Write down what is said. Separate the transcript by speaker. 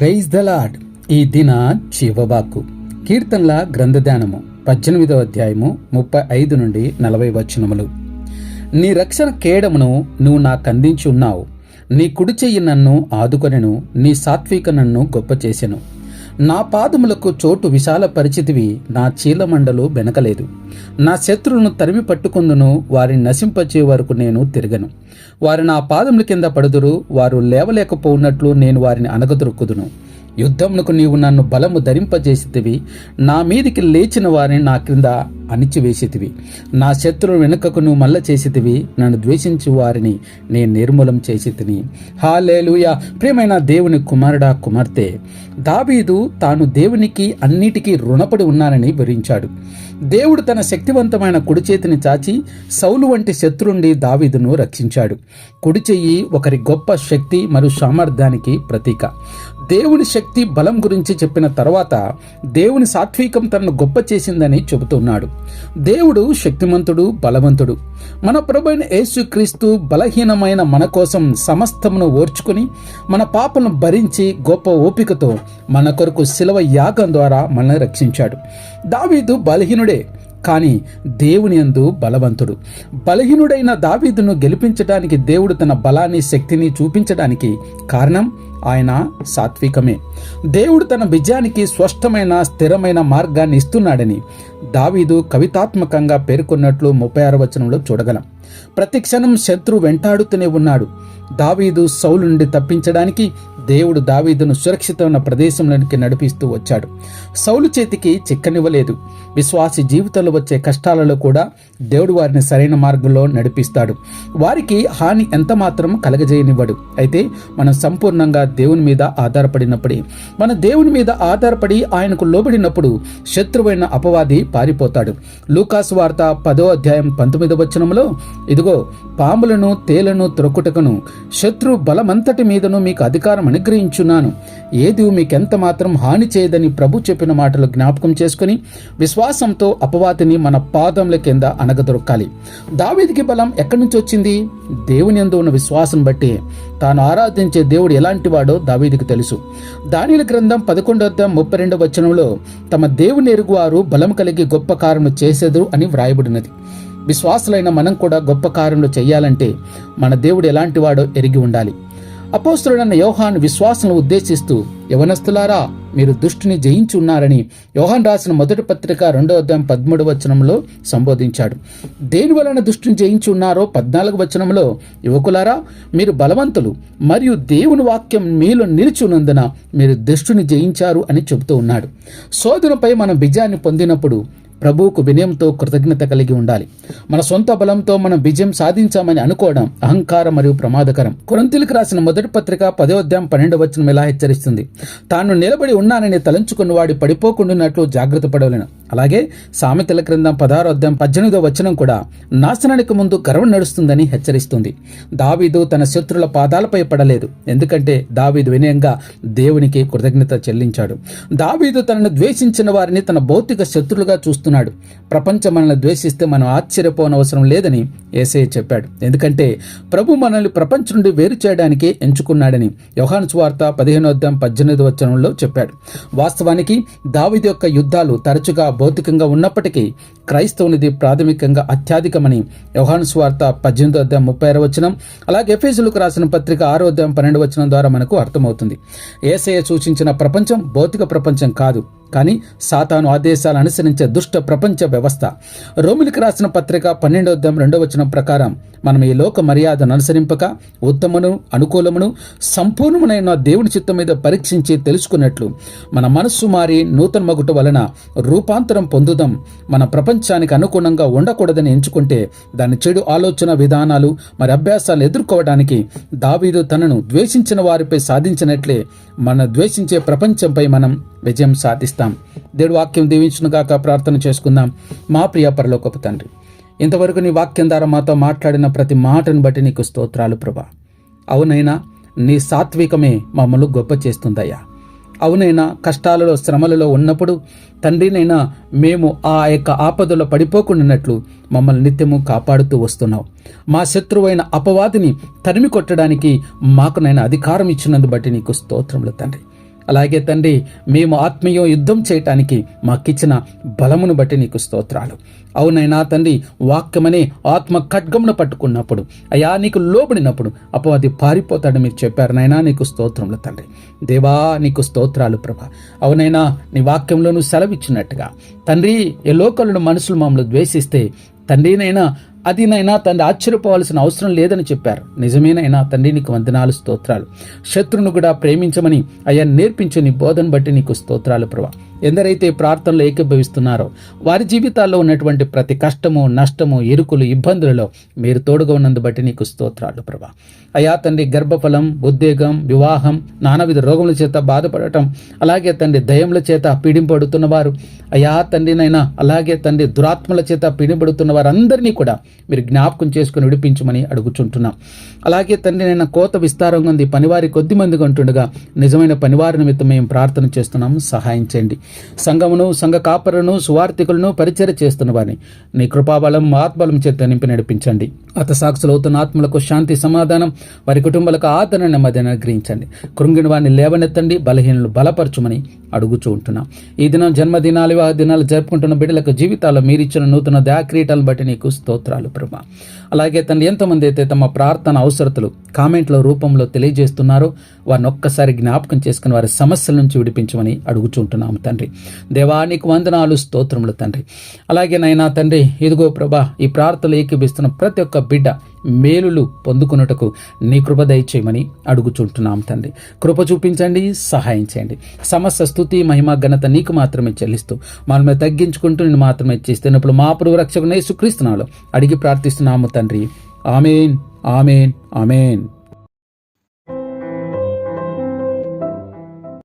Speaker 1: Praise the lord ఈ దిన చివబాకు కీర్తనల గ్రంథధ్యానము పద్దెనిమిదవ అధ్యాయము ముప్పై ఐదు నుండి నలభై వచనములు. నీ రక్షణ కేడమును నువ్వు నాకు అందించి ఉన్నావు. నీ కుడి చెయ్యి నన్ను ఆదుకొనెను నీ సాత్విక నన్ను గొప్ప చేసెను. నా పాదములకు చోటు విశాలపరిచితివి నా చీలమండలు బెనకలేదు. నా శత్రువులను తరిమి పట్టుకుందును వారిని నశింపచే వరకు నేను తిరగను. వారు నా పాదముల కింద పడుదురు వారు లేవలేకపోఉన్నట్లు నేను వారిని అనగదొరుకుదును యుద్ధమునకు నీవు నన్ను బలము ధరింపజేసితివి నా మీదికి లేచిన వారిని నా క్రింద అణిచివేసితివి. నా శత్రువు వెనుకకు నువ్వు మల్ల చేసితివి నన్ను ద్వేషించు వారిని నేను నిర్మూలం చేసి తిని హాలేలుయ. ప్రియమైన దేవుని కుమారుడా కుమార్తె దావీదు తాను దేవునికి అన్నిటికీ రుణపడి ఉన్నానని వివరించాడు. దేవుడు తన శక్తివంతమైన కుడి చేతిని చాచి సౌలు వంటి శత్రుండి దావీదును రక్షించాడు. కుడి చెయ్యి ఒకరి గొప్ప శక్తి మరియు సామర్థ్యానికి ప్రతీక. దేవుని శక్తి బలం గురించి చెప్పిన తర్వాత దేవుని సాత్వికం తనను గొప్ప చేసిందని చెబుతున్నాడు. దేవుడు శక్తిమంతుడు బలవంతుడు. మన ప్రభైన యేసుక్రీస్తు బలహీనమైన మన కోసం సమస్తమును ఓర్చుకుని మన పాపను భరించి గొప్ప ఓపికతో మన కొరకు శిలవ యాగం ద్వారా మనల్ని రక్షించాడు. దావీదు బలహీనుడే కానీ దేవుని యందు బలవంతుడు. బలహీనుడైన దావీదును గెలిపించడానికి దేవుడు తన బలాన్ని శక్తిని చూపించడానికి కారణం ఆయన సాత్వికమే. దేవుడు తన బిజానికి స్పష్టమైన స్థిరమైన మార్గాన్ని ఇస్తున్నాడని దావీదు కవితాత్మకంగా పేర్కొన్నట్లు ముప్పై ఆరు వచనంలో చూడగలం. ప్రతి క్షణం శత్రు వెంటాడుతూనే ఉన్నాడు. దావీదు సౌలు నుండి తప్పించడానికి దేవుడు దావీదును సురక్షితమైన ప్రదేశంలోనికి నడిపిస్తూ వచ్చాడు. సౌలు చేతికి చిక్కనివ్వలేదు. విశ్వాసి జీవితంలో వచ్చే కష్టాలలో కూడా దేవుడు వారిని సరైన మార్గంలో నడిపిస్తాడు. వారికి హాని ఎంత మాత్రం కలగజేయనివ్వడు. అయితే మనం సంపూర్ణంగా దేవుని మీద ఆధారపడినప్పుడే మన దేవుని మీద ఆధారపడి ఆయనకు లోబడినప్పుడు శత్రువైన అపవాది పారిపోతాడు. లూకాస్ వార్త పదో అధ్యాయం పంతొమ్మిదో వచనంలో ఇదిగో పాములను తేలను త్రొక్కుటకును శత్రు బలమంతటి మీదను మీకు అధికారం అనుగ్రహించున్నాను. ఏది మీకెంత మాత్రం హాని చేయదని ప్రభు చెప్పిన మాటలు జ్ఞాపకం చేసుకుని విశ్వాసంతో అపవాతిని మన పాదముల కింద అనగదొరకాలి. దావీదికి బలం ఎక్కడి నుంచి వచ్చింది? దేవుని ఎందు ఉన్న విశ్వాసం బట్టి. తాను ఆరాధించే దేవుడు ఎలాంటివాడో దావీదికి తెలుసు. దానిల గ్రంథం పదకొండో అధ్యాయం ముప్పై రెండో వచనంలో తమ దేవుని ఎరుగువారు బలం కలిగి గొప్ప కార్యము చేసేదు అని వ్రాయబడినది. విశ్వాసులైన మనం కూడా గొప్ప కార్యములు చేయాలంటే మన దేవుడు ఎలాంటివాడో ఎరిగి ఉండాలి. అపోస్తుడైన యోహాన్ విశ్వాసం ఉద్దేశిస్తూ యవనస్తులారా మీరు దుష్టిని జయించి ఉన్నారని యోహాన్ రాసిన మొదటి పత్రిక రెండో అధ్యాయం పదమూడు వచనంలో సంబోధించాడు. దేని వలన దుష్టిని జయించి ఉన్నారో పద్నాలుగు వచనంలో యువకులారా మీరు బలవంతులు మరియు దేవుని వాక్యం మీలో నిలిచినందున మీరు దుష్టుని జయించారు అని చెబుతూ ఉన్నాడు. శోధనపై మనం విజయాన్ని పొందినప్పుడు ప్రభువుకు వినయంతో కృతజ్ఞత కలిగి ఉండాలి. మన సొంత బలంతో మనం విజయం సాధించామని అనుకోవడం అహంకారం మరియు ప్రమాదకరం. కొరంతిలకు రాసిన మొదటి పత్రిక పదో అధ్యాయం పన్నెండు వచనం ఇలా హెచ్చరిస్తుంది? తాను నిలబడి ఉన్నానని తలంచుకున్న వాడి పడిపోకుండాన్నట్లు జాగ్రత్త పడవలను. అలాగే సామెతల క్రిందం పదహారో పద్దెనిమిదో వచనం కూడా నాశనానికి ముందు గర్వం నడుస్తుందని హెచ్చరిస్తుంది. దావీదు తన శత్రుల పాదాలపై పడలేదు. ఎందుకంటే దావీదు వినయంగా దేవునికి కృతజ్ఞత చెల్లించాడు. దావీదు తనను ద్వేషించిన వారిని తన భౌతిక శత్రులుగా చూస్తున్నాడు. ప్రపంచం మనల్ని ద్వేషిస్తే మనం ఆశ్చర్యపోనవసరం లేదని ఏసయ్య చెప్పాడు. ఎందుకంటే ప్రభు మనల్ని ప్రపంచం నుండి వేరు చేయడానికి ఎంచుకున్నాడని యోహాను స్వార్త పదిహేనో పద్దెనిమిది వచనంలో చెప్పాడు. వాస్తవానికి దావీదు యొక్క యుద్ధాలు తరచుగా భౌతికంగా ఉన్నప్పటికీ క్రైస్తవునిది ప్రాథమికంగా అత్యధికమని యోహాను స్వార్త పద్దెనిమిదో అధ్యాయం ముప్పై ఆరో వచనం అలాగే ఎఫేజులకు రాసిన పత్రిక ఆరో అధ్యాయం పన్నెండు వచనం ద్వారా మనకు అర్థమవుతుంది. ఏసయ సూచించిన ప్రపంచం భౌతిక ప్రపంచం కాదు. కానీ సాతాను ఆదేశాలు అనుసరించే దుష్ట ప్రపంచ వ్యవస్థ. రోమిలికి రాసిన పత్రిక పన్నెండో అధ్యాయం రెండో వచనం ప్రకారం మనం ఈ లోక మర్యాదను అనుసరింపక ఉత్తమను అనుకూలమును సంపూర్ణమునైన దేవుని చిత్తం మీద పరీక్షించి తెలుసుకున్నట్లు మన మనస్సు మారి నూతన మగుట వలన రూపాంతరం పొందుదాం. మన ప్రపంచానికి అనుగుణంగా ఉండకూడదని ఎంచుకుంటే దాని చెడు ఆలోచన విధానాలు మరి అభ్యాసాలు ఎదుర్కోవడానికి దావీదు తనను ద్వేషించిన వారిపై సాధించినట్లే మన ద్వేషించే ప్రపంచంపై మనం విజయం సాధిస్తాం. దేవుడు వాక్యం దీవించునుగాక ప్రార్థన చేసుకుందాం. మా ప్రియ పరలోకపు తండ్రి ఇంతవరకు నీ వాక్యం ద్వారా మాతో మాట్లాడిన ప్రతి మాటను బట్టి నీకు స్తోత్రాలు ప్రభా. అవునైనా నీ సాత్వికమే మమ్మల్ని గొప్ప చేస్తుందయ్యా. అవునైనా కష్టాలలో శ్రమలలో ఉన్నప్పుడు తండ్రినైనా మేము ఆ యొక్క ఆపదలో పడిపోకుండానట్లు మమ్మల్ని నిత్యము కాపాడుతూ వస్తున్నావు. మా శత్రువైన అపవాదిని తరిమి కొట్టడానికి మాకునైనా అధికారం ఇచ్చినందు బట్టి నీకు స్తోత్రములు తండ్రి. అలాగే తండ్రి మేము ఆత్మీయ యుద్ధం చేయటానికి మాకిచ్చిన బలమును బట్టి నీకు స్తోత్రాలు. అవునైనా తండ్రి వాక్యమనే ఆత్మ ఖడ్గమును పట్టుకున్నప్పుడు అయా నీకు లోబడినప్పుడు అపో అది పారిపోతాడు మీరు చెప్పారు నైనా నీకు స్తోత్రములు తండ్రి. దేవా నీకు స్తోత్రాలు ప్రభ. అవునైనా నీ వాక్యంలో నువ్వు సెలవిచ్చినట్టుగా. తండ్రి ఏ లోకలను మనుషులు మమ్మల్ని ద్వేషిస్తే తండ్రినైనా అది నైనా తండ్రి ఆశ్చర్యపోవాల్సిన అవసరం లేదని చెప్పారు. నిజమేనైనా తండ్రి నీకు వందనాలు స్తోత్రాలు. శత్రును కూడా ప్రేమించమని అయ్యా నేర్పించు నీ బోధన బట్టి నీకు స్తోత్రాలు ప్రభా. ఎందరైతే ప్రార్థనలు ఏకీభవిస్తున్నారో వారి జీవితాల్లో ఉన్నటువంటి ప్రతి కష్టము నష్టము ఇరుకులు ఇబ్బందులలో మీరు తోడుగా ఉన్నందు బట్టి నీకు స్తోత్రాలు ప్రభా. అయా తండ్రి గర్భఫలం ఉద్వేగం వివాహం నానావిధ రోగముల చేత బాధపడటం అలాగే తండ్రి దయముల చేత పీడింపడుతున్న వారు అయా తండ్రినైనా అలాగే తండ్రి దురాత్మల చేత పీడింపడుతున్న వారందరినీ కూడా మీరు జ్ఞాపకం చేసుకుని విడిపించమని అడుగుచుంటున్నాం. అలాగే తండ్రి నేను కోత విస్తారంగా ఉంది పనివారి కొద్ది మందిగా ఉంటుండగా నిజమైన పనివారి నిమిత్తం మేము ప్రార్థన చేస్తున్నాము. సహాయం చేయండి. సంఘమును సంఘ కాపరులను సువార్థికులను పరిచయ చేస్తున్నవారిని నీ కృపాబలం ఆత్మలం చేత నింపి నడిపించండి. అత సాక్షులు అవుతున్న ఆత్మలకు శాంతి సమాధానం వారి కుటుంబాలకు ఆదరణ నెమ్మది అనుగ్రహించండి. కృంగిన వారిని లేవనెత్తండి బలహీనలు బలపరచుమని అడుగుచూ ఉంటున్నాం. ఈ దినం జన్మదినాలు వివాహ దినాలు జరుపుకుంటున్న బిడ్డలకు జీవితాల్లో మీరిచ్చిన నూతన దయాక్రీటలను బట్టి నీకు స్తోత్రాలు ప్రభా. అలాగే తను ఎంతమంది అయితే తమ ప్రార్థన అవసరతలు కామెంట్ల రూపంలో తెలియజేస్తున్నారో వారిని ఒక్కసారి జ్ఞాపకం చేసుకుని వారి సమస్యల నుంచి విడిపించమని అడుగుచుంటున్నాము తండ్రి. దేవానికి వందనాలు స్తోత్రములు తండ్రి. అలాగే నైనా తండ్రి ఇదిగో ప్రభా ఈ ప్రార్థనలు ఏకీపిస్తున్న ప్రతి ఒక్క బిడ్డ మేలులు పొందుకున్నటకు నీ కృప దయచేయమని అడుగుచుంటున్నాం తండ్రి. కృప చూపించండి సహాయం చేయండి. సమస్త స్థుతి మహిమ ఘనత నీకు మాత్రమే చెల్లిస్తూ మనమే తగ్గించుకుంటూ నేను మాత్రమే చేస్తున్నప్పుడు మా పురుగు రక్షకునే సుక్రీస్తున్నాలో అడిగి ప్రార్థిస్తున్నాము తండ్రి. Amen amen amen.